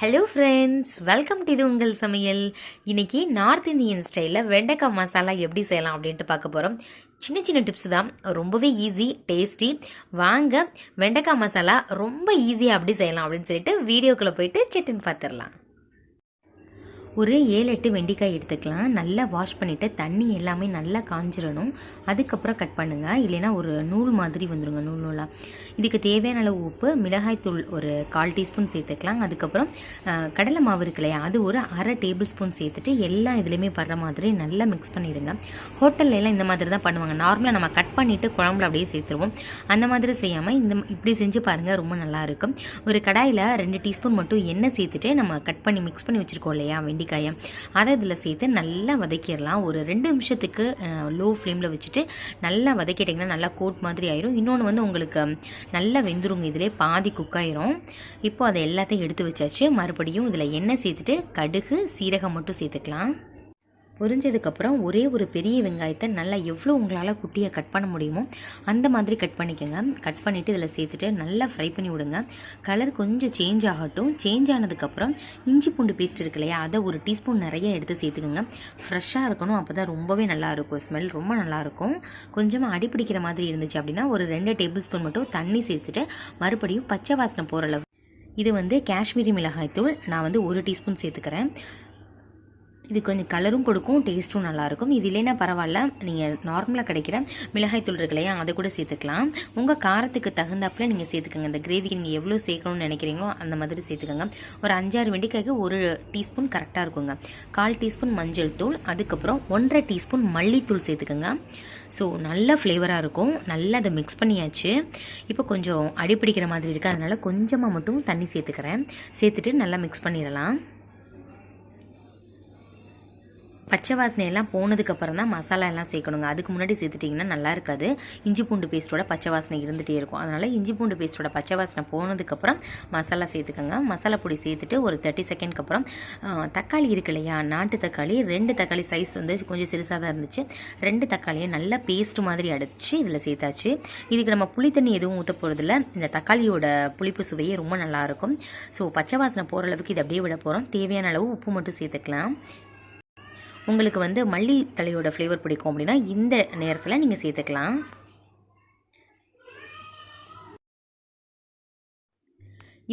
Hello friends welcome to இது உங்கள் சமையல். இன்றைக்கி நார்த் இந்தியன் ஸ்டைலில் வெண்டைக்காய் மசாலா எப்படி செய்யலாம் அப்படின்ட்டு பார்க்க போகிறோம் சின்ன சின்ன டிப்ஸ் தான். ரொம்பவே ஈஸி டேஸ்டி வாங்க வெண்டைக்காய் மசாலா ரொம்ப ஈஸியாக அப்படி செய்யலாம் அப்படின்னு சொல்லிட்டு வீடியோக்குள்ளே போயிட்டு செட்டுன்னு பார்த்துடலாம். ஒரு ஏழு எட்டு வெண்டைக்காய் எடுத்துக்கலாம். நல்லா வாஷ் பண்ணிவிட்டு தண்ணி எல்லாமே நல்லா காஞ்சிடணும் அதுக்கப்புறம் கட் பண்ணுங்கள் இல்லைன்னா ஒரு நூல் மாதிரி வந்துடுங்க நூல் நூலாக இதுக்கு தேவையான அளவு உப்பு மிளகாய்த்தூள் ஒரு கால் டீஸ்பூன் சேர்த்துக்கலாம். அதுக்கப்புறம் கடலை மாவு இருக்கு இல்லையா அது ஒரு அரை டேபிள் ஸ்பூன் சேர்த்துட்டு எல்லா இதுலேயுமே படுற மாதிரி நல்லா மிக்ஸ் பண்ணிடுங்க. ஹோட்டல்ல எல்லாம் இந்த மாதிரி தான் பண்ணுவாங்க. நார்மலாக நம்ம கட் பண்ணிவிட்டு குழம்புல அப்படியே சேர்த்துருவோம். அந்த மாதிரி செய்யாமல் இந்த இப்படி செஞ்சு பாருங்கள் ரொம்ப நல்லாயிருக்கும் ஒரு கடாயில் ரெண்டு டீஸ்பூன் மட்டும் எண்ணெய் சேர்த்துட்டு நம்ம கட் பண்ணி மிக்ஸ் பண்ணி வச்சுருக்கோம் இல்லையா நெல்லிக்காயை அதை இதில் சேர்த்து நல்லா வதக்கிடலாம். ஒரு ரெண்டு நிமிஷத்துக்கு லோ ஃப்ளேமில் வச்சுட்டு நல்லா வதக்கிட்டிங்கன்னா நல்லா கோட் மாதிரி ஆயிரும். இன்னொன்று வந்து உங்களுக்கு நல்லா வெந்துருங்க. இதிலே பாதி குக் ஆயிரும். இப்போ அதை எல்லாத்தையும் எடுத்து வச்சாச்சு. மறுபடியும் இதில் எண்ணெய் சேர்த்துட்டு கடுகு சீரகம் மட்டும் சேர்த்துக்கலாம். பொரிஞ்சதுக்கப்புறம் ஒரே ஒரு பெரிய வெங்காயத்தை நல்லா எவ்வளோ உங்களால் குட்டியாக கட் பண்ண முடியுமோ அந்த மாதிரி கட் பண்ணிக்கோங்க. கட் பண்ணிவிட்டு இதில் சேர்த்துட்டு நல்லா ஃப்ரை பண்ணி விடுங்க. கலர் கொஞ்சம் சேஞ்ச் ஆகட்டும். சேஞ்ச் ஆனதுக்கப்புறம் இஞ்சி பூண்டு பேஸ்ட் இருக்கு இல்லையா அதை ஒரு டீஸ்பூன் நிறைய எடுத்து சேர்த்துக்கோங்க. ஃப்ரெஷ்ஷாக இருக்கணும் அப்போ தான் ரொம்பவே நல்லாயிருக்கும் ஸ்மெல் ரொம்ப நல்லாயிருக்கும் கொஞ்சமாக அடிப்பிடிக்கிற மாதிரி இருந்துச்சு அப்படின்னா ஒரு ரெண்டு டேபிள் ஸ்பூன் மட்டும் தண்ணி சேர்த்துட்டு மறுபடியும் பச்சை வாசனை போகிற அளவு. இது வந்து காஷ்மீரி மிளகாய்த்தூள் நான் வந்து ஒரு டீஸ்பூன் சேர்த்துக்கிறேன். இது கொஞ்சம் கலரும் கொடுக்கும் டேஸ்ட்டும் நல்லாயிருக்கும். இது இல்லைன்னா பரவாயில்ல. நீங்கள் நார்மலாக கிடைக்கிற மிளகாய் தூள் இருக்கு இல்லையா அதை கூட சேர்த்துக்கலாம். உங்கள் காரத்துக்கு தகுந்தாப்பில் நீங்கள் சேர்த்துக்கோங்க. இந்த கிரேவிக்கு நீங்கள் எவ்வளோ சேர்க்கணும்னு நினைக்கிறீங்களோ அந்த மாதிரி சேர்த்துக்கோங்க. ஒரு அஞ்சாறு வெண்டிக்காய்க்கு ஒரு டீஸ்பூன் கரெக்டாக இருக்குங்க. கால் டீஸ்பூன் மஞ்சள் தூள் அதுக்கப்புறம் ஒன்றரை டீஸ்பூன் மல்லித்தூள் சேர்த்துக்கோங்க. ஸோ நல்ல ஃப்ளேவராக இருக்கும். நல்லா அதை மிக்ஸ் பண்ணியாச்சு. இப்போ கொஞ்சம் அடிப்பிடிக்கிற மாதிரி இருக்குது அதனால் கொஞ்சமாக மட்டும் தண்ணி சேர்த்துக்கிறேன். சேர்த்துட்டு நல்லா மிக்ஸ் பண்ணிடலாம். பச்சை வாசனையெல்லாம் போனதுக்கப்புறம் தான் மசாலா எல்லாம் சேர்க்கணுங்க. அதுக்கு முன்னாடி சேர்த்துட்டிங்கன்னா நல்லா இருக்காது. இஞ்சி பூண்டு பேஸ்ட்டோட பச்சை வாசனை இருந்துகிட்டே இருக்கும். அதனால் இஞ்சி பூண்டு பேஸ்ட்டோட பச்சை வாசனை போனதுக்கப்புறம் மசாலா சேர்த்துக்கோங்க. மசாலா பொடி சேர்த்துட்டு ஒரு தேர்ட்டி செகண்ட்க்கு அப்புறம் தக்காளி இருக்கு இல்லையா? நாட்டு தக்காளி ரெண்டு தக்காளி சைஸ் வந்து கொஞ்சம் சிறுசாக தான் இருந்துச்சு. ரெண்டு தக்காளியை நல்லா பேஸ்ட் மாதிரி அடிச்சு இதில் சேர்த்தாச்சு. இதுக்கு நம்ம புளி தண்ணி எதுவும் ஊற்ற போகிறதில்ல இந்த தக்காளியோட புளிப்பு சுவையே ரொம்ப நல்லாயிருக்கும் ஸோ பச்சை வாசனை போகிற அளவுக்கு இதை அப்படியே விட போகிறோம் தேவையான அளவு உப்பு மட்டும் சேர்த்துக்கலாம். உங்களுக்கு வந்து மல்லி தலையோட ஃப்ளேவர் பிடிக்கும் அப்படின்னா இந்த நேரத்தில் நீங்கள் சேர்த்துக்கலாம்.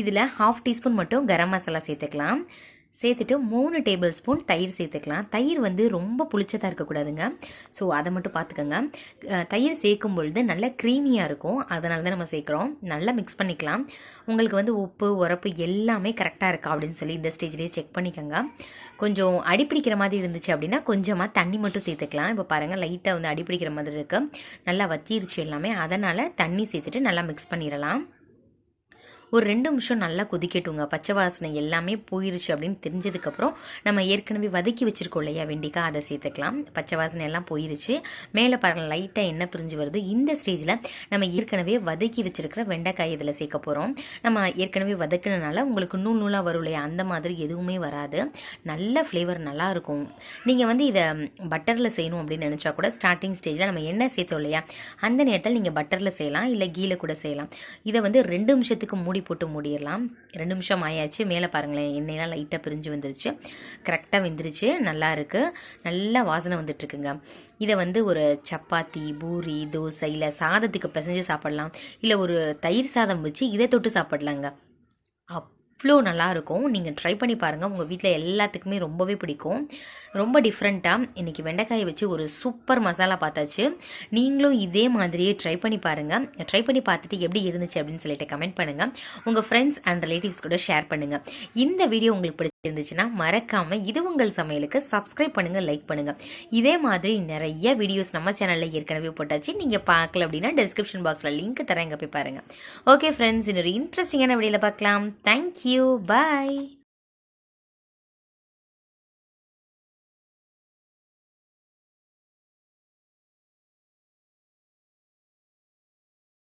இதில் ஹாஃப் டீஸ்பூன் மட்டும் கரம் மசாலா சேர்த்துக்கலாம். சேர்த்துட்டு மூணு டேபிள் ஸ்பூன் தயிர் சேர்த்துக்கலாம். தயிர் வந்து ரொம்ப புளிச்சதாக இருக்கக்கூடாதுங்க. ஸோ அதை மட்டும் பார்த்துக்கோங்க. தயிர் சேர்க்கும் பொழுது நல்லா க்ரீமியாக இருக்கும். அதனால தான் நம்ம சேர்க்குறோம். நல்லா மிக்ஸ் பண்ணிக்கலாம். உங்களுக்கு வந்து உப்பு உரப்பு எல்லாமே கரெக்டாக இருக்கா அப்படின்னு சொல்லி இந்த ஸ்டேஜ்லேயே செக் பண்ணிக்கோங்க. கொஞ்சம் அடிப்பிடிக்கிற மாதிரி இருந்துச்சு அப்படின்னா கொஞ்சமாக தண்ணி மட்டும் சேர்த்துக்கலாம். இப்போ பாருங்கள் லைட்டாக வந்து அடிப்பிடிக்கிற மாதிரி இருக்குது நல்லா வத்திருச்சு எல்லாமே. அதனால் தண்ணி சேர்த்துட்டு நல்லா மிக்ஸ் பண்ணிடலாம். ஒரு ரெண்டு நிமிஷம் நல்லா கொதிக்கட்டுங்க. பச்சை வாசனை எல்லாமே போயிருச்சு அப்படின்னு தெரிஞ்சதுக்கப்புறம் நம்ம ஏற்கனவே வதக்கி வச்சுருக்கோம் இல்லையா வெண்டிக்காய் அதை சேர்த்துக்கலாம். பச்சை வாசனை எல்லாம் போயிருச்சு. மேலே பாருங்கள் லைட்டாக என்ன பிரிஞ்சு வருது. இந்த ஸ்டேஜில் நம்ம ஏற்கனவே வதக்கி வச்சுருக்கிற வெண்டைக்காய் இதில் சேர்க்க போகிறோம் நம்ம ஏற்கனவே வதக்கினனால உங்களுக்கு நூல் நூலாக வரும் இல்லையா? அந்த மாதிரி எதுவுமே வராது. நல்ல ஃப்ளேவர் நல்லாயிருக்கும் நீங்கள் வந்து இதை பட்டரில் செய்யணும் அப்படின்னு நினச்சா கூட ஸ்டார்டிங் ஸ்டேஜில் நம்ம எண்ணெய் சேர்த்தோம் இல்லையா? அந்த நேரத்தில் நீங்கள் பட்டரில் செய்யலாம் இல்லை கீழே கூட செய்யலாம். இதை வந்து ரெண்டு நிமிஷத்துக்கு மூடி போட்டு மூடிடலாம். ரெண்டு நிமிஷம் ஆயாச்சு. மேலே பாருங்களேன் எண்ணெயெல்லாம் லைட்டாக பிரிஞ்சு வந்துருச்சு. கரெக்டாக வெந்துருச்சு. நல்லா இருக்குது நல்லா வாசனை வந்துட்டுருக்குங்க. இதை வந்து ஒரு சப்பாத்தி பூரி தோசை இல்லை சாதத்துக்கு பிசைஞ்சு சாப்பிடலாம். இல்லை ஒரு தயிர் சாதம் வச்சு இதை தொட்டு சாப்பிடலாங்க. அவ்வளோ நல்லாயிருக்கும். நீங்கள் ட்ரை பண்ணி பாருங்கள் உங்கள் வீட்டில் எல்லாத்துக்குமே ரொம்பவே பிடிக்கும். ரொம்ப டிஃப்ரெண்ட்டாக இன்றைக்கி வெண்டைக்காயை வச்சு ஒரு சூப்பர் மசாலா பார்த்தாச்சு. நீங்களும் இதே மாதிரியே ட்ரை பண்ணி பாருங்கள் ட்ரை பண்ணி பார்த்துட்டு எப்படி இருந்துச்சு அப்படின்னு சொல்லிட்டு கமெண்ட் பண்ணுங்கள் உங்கள் ஃப்ரெண்ட்ஸ் அண்ட் ரிலேட்டிவ்ஸ் கூட ஷேர் பண்ணுங்கள் இந்த வீடியோ உங்களுக்கு இருந்துச்சுன்னா மறக்காமல் இது உங்கள் சமையலுக்கு சப்ஸ்கிரைப் பண்ணுங்கள் லைக் பண்ணுங்கள் இதே மாதிரி நிறைய வீடியோஸ் நம்ம சேனலில் ஏற்கனவே போட்டாச்சு. நீங்கள் பார்க்கல அப்படின்னா டிஸ்கிரிப்ஷன் பாக்ஸில் லிங்க் தரேன் இங்கே போய் பாருங்கள் ஓகே ஃப்ரெண்ட்ஸ் இன்னொரு இன்ட்ரெஸ்டிங்கான வீடியோவில் பார்க்கலாம். Thank you bye